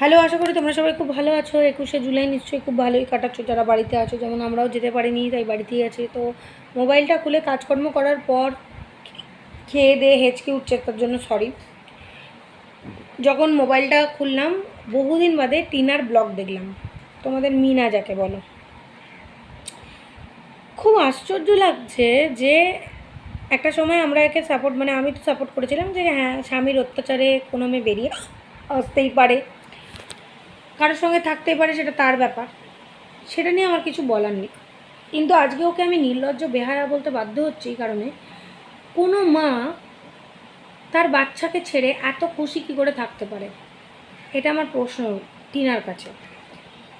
Hello, আশা করি তোমরা সবাই খুব ভালো আছো। একুশে জুলাই নিশ্চয়ই খুব ভালোই কাটাচ্ছ যারা বাড়িতে আছো। যেমন আমরাও যেতে পারিনি, তাই বাড়িতেই আছি। তো মোবাইলটা খুলে কাজকর্ম করার পর খেয়ে দিয়ে হেঁচকে উঠছে তার জন্য সরি যখন মোবাইলটা খুললাম, বহুদিন বাদে টিনার ব্লগ দেখলাম। তোমাদের মিনা যাকে বলো। খুব আশ্চর্য লাগছে যে একটা সময় আমরা একে সাপোর্ট মানে আমি তো সাপোর্ট করেছিলাম যে হ্যাঁ স্বামীর অত্যাচারে কোনো মেয়ে বেরিয়ে আসতেই পারে। কারোর সঙ্গে থাকতেই পারে সেটা তার ব্যাপার। সেটা নিয়ে আমার কিছু বলার নেই। কিন্তু আজকে ওকে আমি নির্লজ্জ বেহায়া বলতে বাধ্য হচ্ছি এই কারণে, কোনো মা তার বাচ্চাকে ছেড়ে এত খুশি কী করে থাকতে পারে? এটা আমার প্রশ্ন টিনার কাছে।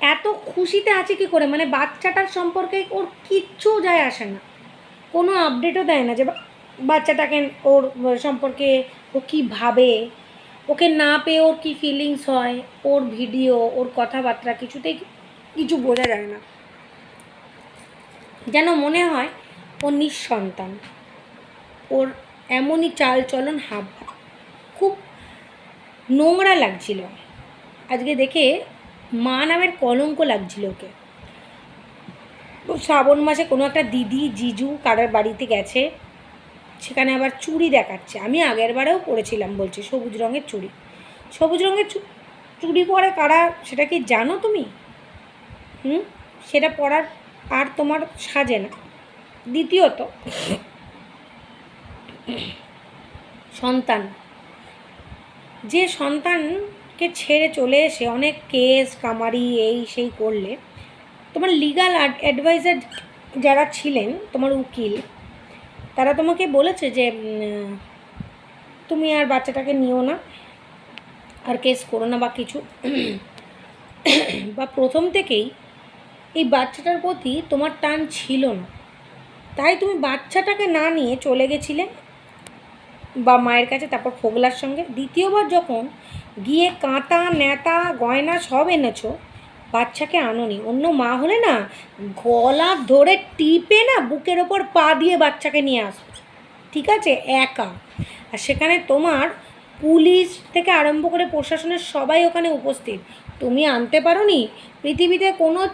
এত খুশিতে আছে কি করে? মানে বাচ্চাটার সম্পর্কে ওর কিচ্ছু যায় আসে না। কোনো আপডেটও দেয় না যে বাচ্চাটাকে ওর সম্পর্কে ও কী ভাবে ওকে না পেয়ে ওর কী ফিলিংস হয়? ওর ভিডিও ওর কথাবার্তা কিছুতেই কিছু বোঝা যায় না। যেন মনে হয় ও নিঃসন্তান। ওর এমনই চাল চলন হাব। খুব নোংরা লাগছিল। আজকে দেখে মা নামের কলঙ্ক লাগছিল ওকে। শ্রাবণ মাসে কোনো একটা দিদি, জিজু কারার বাড়িতে গেছে। সেখানে আবার চুড়ি দেখাচ্ছে। আমি আগের বারেও পরেছিলাম বলছি, সবুজ রঙের চুড়ি। সবুজ রঙের চুড়ি পরে কারা, সেটা কি জানো তুমি? হুম? সেটা পরার আর তোমার সাজে না। দ্বিতীয়ত, সন্তান। যে সন্তানকে ছেড়ে চলে এসে অনেক কেস, কামারি, এই, সেই করলে, তোমার লিগাল অ্যাডভাইজার যারা ছিলেন, তোমার উকিল তারা তোমাকে বলেছে যে তুমি আর বাচ্চাটাকে নিও না আর কেস করো না বা কিছু। বা প্রথম থেকেই এই বাচ্চাটার প্রতি তোমার টান ছিল না। তাই তুমি বাচ্চাটাকে না নিয়ে চলে গেছিলে বা মায়ের কাছে, তারপর ফোগলার সঙ্গে। দ্বিতীয়বার যখন গিয়ে কাঁটা ন্যাতা, গয়না সব এনেছো বাচ্চাকে আনোনি। অন্য মা হলে না গলা ধরে টিপে না বুকের ওপর পা দিয়ে বাচ্চাকে নিয়ে আসতো। ঠিক আছে? একা। আর সেখানে তোমার পুলিশ থেকে আরম্ভ করে প্রশাসনের সবাই ওখানে উপস্থিত। তুমি আনতে পারো নি পৃথিবীতে কোনো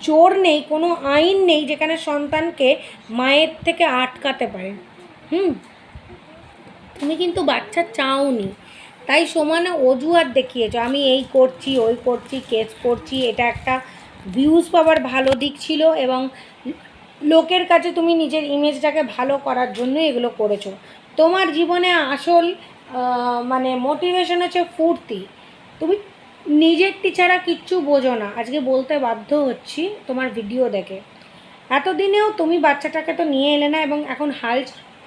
জোর নেই, কোনো আইন নেই যেখানে সন্তানকে মায়ের থেকে আটকাতে পারে। হুম? তুমি কিন্তু বাচ্চা চাওনি। তাই সমানে অজুহাত দেখিয়েছো। আমি এই করছি, ওই করছি, কেস করছি, এটা একটা ভিউজ পাওয়ার ভালো দিক ছিল এবং লোকের কাছে তুমি নিজের ইমেজটাকে ভালো করার জন্য এগুলো করেছ। তোমার জীবনে আসল মানে মোটিভেশন হচ্ছে ফুর্তি। তুমি নিজেরটি ছাড়া কিচ্ছু বোঝো না। আজকে বলতে বাধ্য হচ্ছি তোমার ভিডিও দেখে। এতদিনেও তুমি বাচ্চাটাকে তো নিয়ে এলে না এবং এখন হাল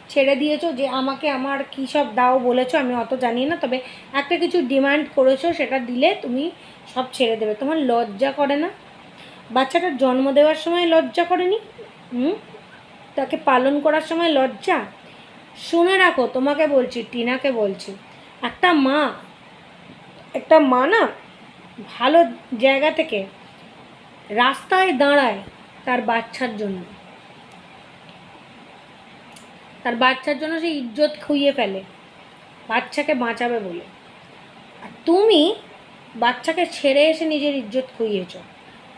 ছেড়ে দিয়েছ যে আমাকে আমার কী সব দাও বলেছ আমি অত জানি না, তবে একটা কিছু ডিমান্ড করেছ সেটা দিলে তুমি সব ছেড়ে দেবে। তোমার লজ্জা করে না? বাচ্চাটার জন্ম দেওয়ার সময় লজ্জা করেনি? হুম? তাকে পালন করার সময় লজ্জা? শুনে রাখো, তোমাকে বলছি, টিনাকে বলছি, একটা মা একটা মা না ভালো জায়গা থেকে রাস্তায় দাঁড়ায় তার বাচ্চার জন্য। তার বাচ্চার জন্য সে ইজ্জত খুইয়ে ফেলে। বাচ্চাকে বাঁচাবে বলে। আর তুমি বাচ্চাকে ছেড়ে এসে নিজের ইজ্জত খুইয়েছ।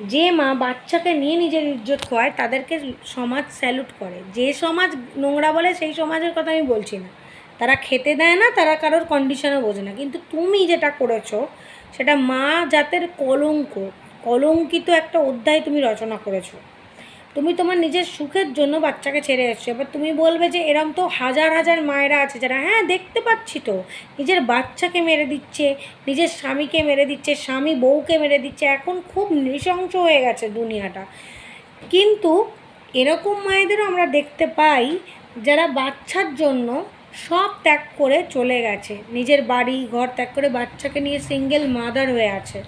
যে মা বাচ্চাকে নিয়ে নিজের ইজ্জত খোয়ায়, তাদেরকে সমাজ স্যালুট করে। যে সমাজ নোংরা বলে, সেই সমাজের কথা আমি বলছি না। তারা খেতে দেয় না, তারা কারোর কন্ডিশনও বোঝে না। কিন্তু তুমি যেটা করেছ, সেটা মা জাতের কলঙ্ক। কলঙ্কিত একটা অধ্যায় তুমি রচনা করেছ। তুমি তোমার নিজের সুখের জন্য বাচ্চাকে ছেড়ে এসছো। এবার তুমি বলবে যে এরম তো হাজার হাজার মায়েরা আছে যারা হ্যাঁ দেখতে পাচ্ছি তো। নিজের বাচ্চাকে মেরে দিচ্ছে, নিজের স্বামীকে মেরে দিচ্ছে, স্বামী বউকে মেরে দিচ্ছে। এখন খুব নৃশংস হয়ে গেছে দুনিয়াটা। কিন্তু এরকম মায়েদেরও আমরা দেখতে পাই যারা বাচ্চার জন্য সব ত্যাগ করে চলে গেছে। নিজের বাড়ি, ঘর ত্যাগ করে বাচ্চাকে নিয়ে সিঙ্গেল মাদার হয়ে আছে।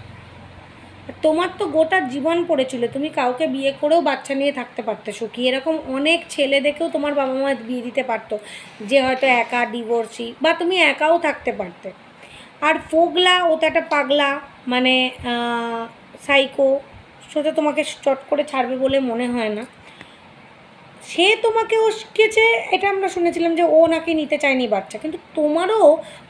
তোমার তো গোটা জীবন পড়েছিল, তুমি কাউকে বিয়ে করেও বাচ্চা নিয়ে থাকতে পারতে, সুখী। এরকম অনেক ছেলে দেখেও তোমার বাবা মা বিয়ে দিতে পারতো, যে হয়তো একা ডিভোর্সি বা তুমি একাও থাকতে পারতে। আর ফোগলা, ও তো একটা পাগলা মানে সাইকো সেটা তোমাকে চট করে ছাড়বে বলে মনে হয় না। সে তোমাকে শিখেছে এটা আমরা শুনেছিলাম যে ও নাকি নিতে চায়নি বাচ্চা, কিন্তু তোমারও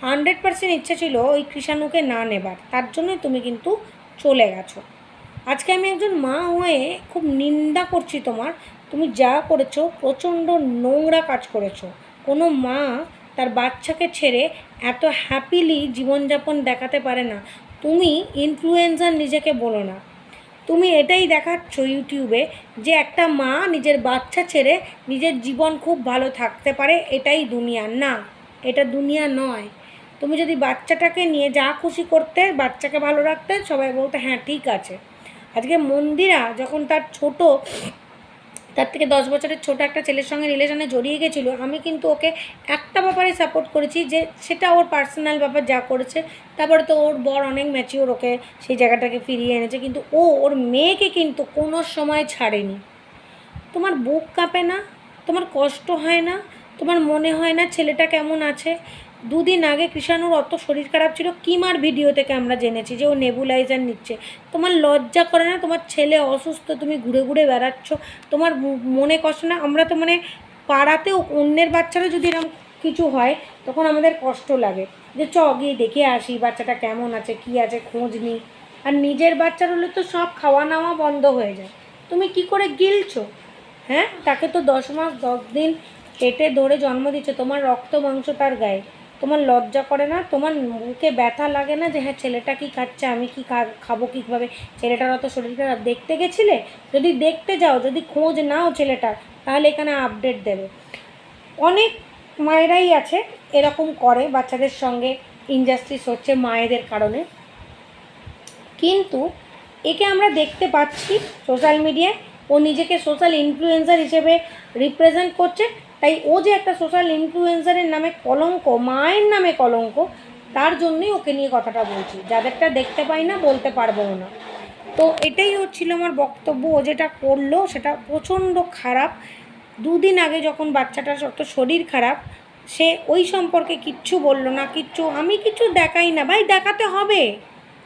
হান্ড্রেড পার্সেন্ট ইচ্ছা ছিল ওই কৃষাণুকে না নেবার। তার জন্যই তুমি কিন্তু চলে গেছো। আজকে আমি একজন মা হয়ে খুব নিন্দা করছি তোমার। তুমি যা করেছ, প্রচণ্ড নোংরা কাজ করেছ। কোনো মা তার বাচ্চাকে ছেড়ে এত হ্যাপিলি জীবনযাপন দেখাতে পারে না। তুমি ইনফ্লুয়েন্সার নিজেকে বলো না। তুমি এটাই দেখাচ্ছ ইউটিউবে যে একটা মা নিজের বাচ্চা ছেড়ে নিজের জীবন খুব ভালো থাকতে পারে, এটাই দুনিয়া। না, এটা দুনিয়া নয়। তুমি যদি বাচ্চাটাকে নিয়ে যা খুশি করতে, বাচ্চাকে ভালো রাখতে, সবাই বলতে হ্যাঁ ঠিক আছে। আজকে মন্দিরা যখন তার ছোট, তার থেকে দশ বছরের ছোট একটা ছেলের সঙ্গে রিলেশনে জড়িয়ে গেছিল, আমি কিন্তু ওকে একটা ব্যাপারে সাপোর্ট করেছি যে সেটা ওর পার্সোনাল ব্যাপার যা করেছে, তারপরে তো ওর বর অনেক ম্যাচিওর ওকে সেই জায়গাটাকে ফিরিয়ে এনেছে, কিন্তু ও, ওর মেয়েকে কিন্তু কোনো সময় ছাড়েনি। তোমার বুক কাঁপে না? তোমার কষ্ট হয় না? তোমার মনে হয় না ছেলেটা কেমন আছে? দুদিন আগে কৃষাণুর অত শরীর খারাপ ছিল কিমার ভিডিও থেকে আমরা জেনেছি যে ও নেবুলাইজার নিচ্ছে। তোমার লজ্জা করে না তোমার ছেলে অসুস্থ, তুমি ঘুরে ঘুরে বেড়াচ্ছ? তোমার মনে কষ্ট না? আমরা তো মানে পাড়াতেও অন্যের বাচ্চারও যদি এরকম কিছু হয়, তখন আমাদের কষ্ট লাগে। যে চ, গিয়ে দেখে আসি বাচ্চাটা কেমন আছে, কি আছে, খোঁজ নিই। আর নিজের বাচ্চার হলে তো সব খাওয়া নাওয়া বন্ধ হয়ে যায়। তুমি কি করে গিলছো? হ্যাঁ? তাকে তো দশ মাস, দশ দিন পেটে ধরে জন্ম দিচ্ছে। তোমার রক্ত মাংস তার গায়ে। তোমার লজ্জা করে না? তোমার মুখে ব্যথা লাগে না যে হ্যাঁ ছেলেটা কি খাচ্ছে? আমি কি খাব কীভাবে? ছেলেটার অত শরীর খারাপ দেখতে গেছিলে? যদি দেখতে যাও, যদি খোঁজ নাও ছেলেটার তাহলে এখানে আপডেট দেবে। অনেক মায়েরাই আছে, এরকম করে, বাচ্চাদের সঙ্গে ইনজাস্টিস হচ্ছে মায়েদের কারণে। কিন্তু একে আমরা দেখতে পাচ্ছি সোশ্যাল মিডিয়ায় ও নিজেকে সোশ্যাল ইনফ্লুয়েন্সার হিসেবে রিপ্রেজেন্ট করছে। তাই ও যে একটা সোশ্যাল ইনফ্লুয়েন্সারের নামে কলঙ্ক, মায়ের নামে কলঙ্ক, তার জন্যই ওকে নিয়ে কথাটা বলছি। যাদেরটা দেখতে পাই না, বলতে পারব না। তো এটাই হচ্ছিল আমার বক্তব্য। ও যেটা করল, সেটা প্রচণ্ড খারাপ। দুদিন আগে যখন বাচ্চাটার অত শরীর খারাপ, সে ওই সম্পর্কে কিচ্ছু বলল না, কিচ্ছু, আমি কিছু দেখাই না। ভাই, দেখাতে হবে।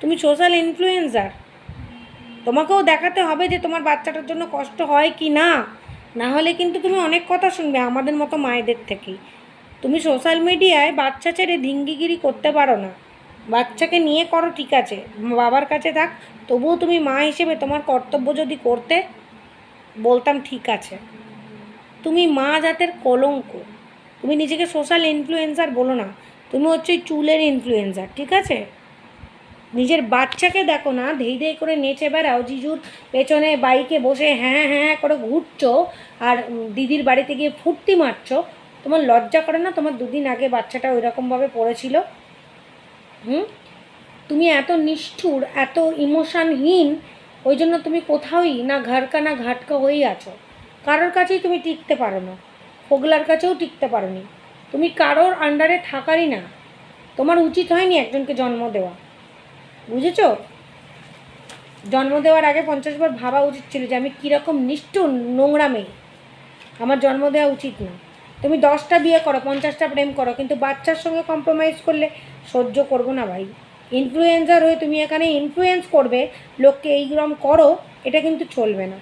তুমি সোশ্যাল ইনফ্লুয়েন্সার তোমাকেও দেখাতে হবে যে তোমার বাচ্চাটার জন্য কষ্ট হয় কি না। না হলে কিন্তু তুমি অনেক কথা শুনবে আমাদের মতো মায়েদের থেকেই। তুমি সোশ্যাল মিডিয়ায় বাচ্চা ছেড়ে ধিঙ্গিগিরি করতে পারো না। বাচ্চাকে নিয়ে করো ঠিক আছে, বাবার কাছে থাক, তবুও তুমি মা হিসেবে তোমার কর্তব্য যদি করতে বলতাম ঠিক আছে। তুমি মা জাতের কলঙ্ক। তুমি নিজেকে সোশ্যাল ইনফ্লুয়েন্সার বলো না, তুমি হচ্ছে চুলের ইনফ্লুয়েন্সার ঠিক আছে? নিজের বাচ্চাকে দেখো না, ধেই ধেই করে নেচে বেড়াও। জিজুর পেছনে বাইকে বসে হ্যাঁ হ্যাঁ করে ঘুরছো আর দিদির বাড়িতে গিয়ে ফুর্তি মারছো। তোমার লজ্জা করে না তোমার দুদিন আগে বাচ্চাটা ওই রকমভাবে পড়েছিল? হুম? তুমি এত নিষ্ঠুর, এত ইমোশনহীন, ওই জন্য তুমি কোথাওই না ঘরকা না ঘাটকা হয়েই আছো। কারোর কাছেই তুমি টিকতে পারো না, ফোগলার কাছেও টিকতে পারো তুমি কারোর আন্ডারে থাকারই না। তোমার উচিত হয়নি একজনকে জন্ম দেওয়া। বুঝেছ? জন্ম দেওয়ার আগে পঞ্চাশ বার ভাবা উচিত ছিল যে আমি কীরকম নিষ্ঠুর নোংরা মেয়ে। আমার জন্ম দেওয়া উচিত না তুমি দশটা বিয়ে করো, পঞ্চাশটা প্রেম করো, কিন্তু বাচ্চার সঙ্গে কম্প্রোমাইজ করলে সহ্য করব না ভাই। ইনফ্লুয়েন্সার হয়ে তুমি এখানে ইনফ্লুয়েন্স করবে, লোককে এইরকম করো, এটা কিন্তু চলবে না।